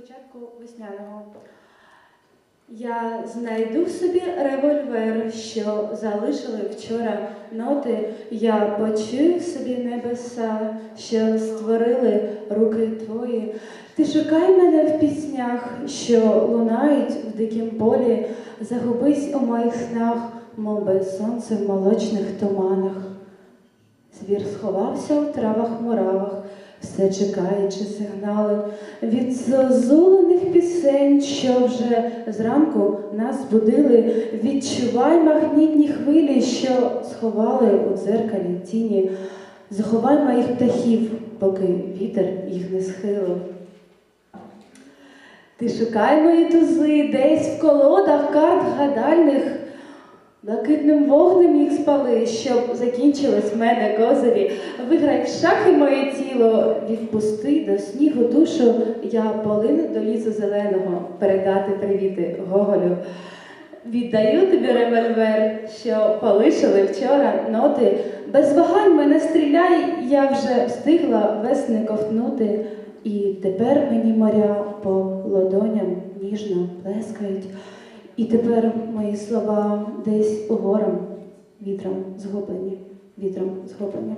початку весняного. Я знайду собі револьвер, що залишили вчора ноти. Я почую собі небеса, що створили руки твої. Ти шукай мене в піснях, що лунають в дикім полі. Загубись у моїх снах, мов без сонця в молочних туманах. Звір сховався у травах муравах, все чекаючи сигнали від зозулених пісень, що вже зранку нас будили. Відчувай магнітні хвилі, що сховали у дзеркалі тіні. Заховай моїх птахів, поки вітер їх не схилив. Ти шукай мої тузи десь в колодах карт гадальних. Блакитним вогнем їх спали, щоб закінчились в мене козирі. Виграй в шахи моє тіло, відпусти до снігу душу, я полину до лісу зеленого, передати привіти Гоголю. Віддаю тобі револьвер, що полишили вчора ноти. Без вагань мене стріляй, я вже встигла весни ковтнути. І тепер мені моря по ладоням ніжно плескають. І тепер мої слова десь угором вітром згублені, вітром згублені.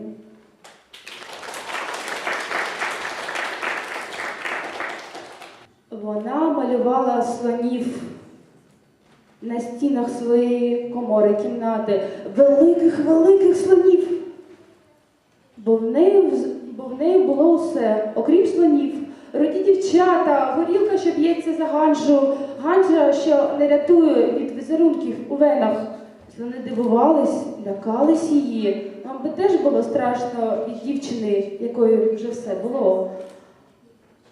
Вона малювала слонів на стінах своєї комори кімнати, великих, великих слонів. Бо в неї, бо в неї було усе, окрім слонів. Дівчата, горілка, що б'ється за ганджу, ганджа, що не рятує від візерунків у венах. Слони дивувались, лякались її. Нам би теж було страшно від дівчини, якої вже все було.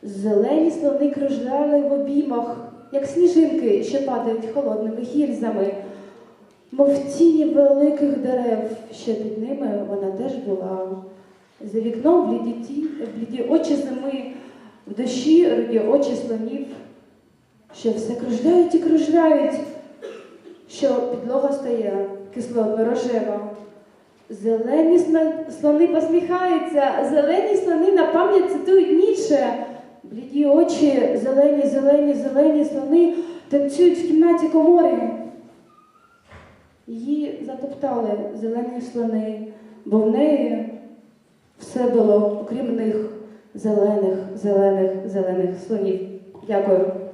Зелені слони кружляли в обіймах, як сніжинки, що падають холодними гільзами, мов тіні великих дерев, що під ними вона теж була. За вікном бліді, ті, бліді очі зими, в душі руді очі слонів, що все кружляють і кружляють, що підлога стає кислотно рожева. Зелені слони посміхаються, зелені слони на пам'ять цитують Ніцше. Бліді очі, зелені, зелені, зелені слони танцюють в кімнаті комори. Її затоптали зелені слони, бо в неї все було, окрім них, зелених, зелених, зелених слонів. Дякую.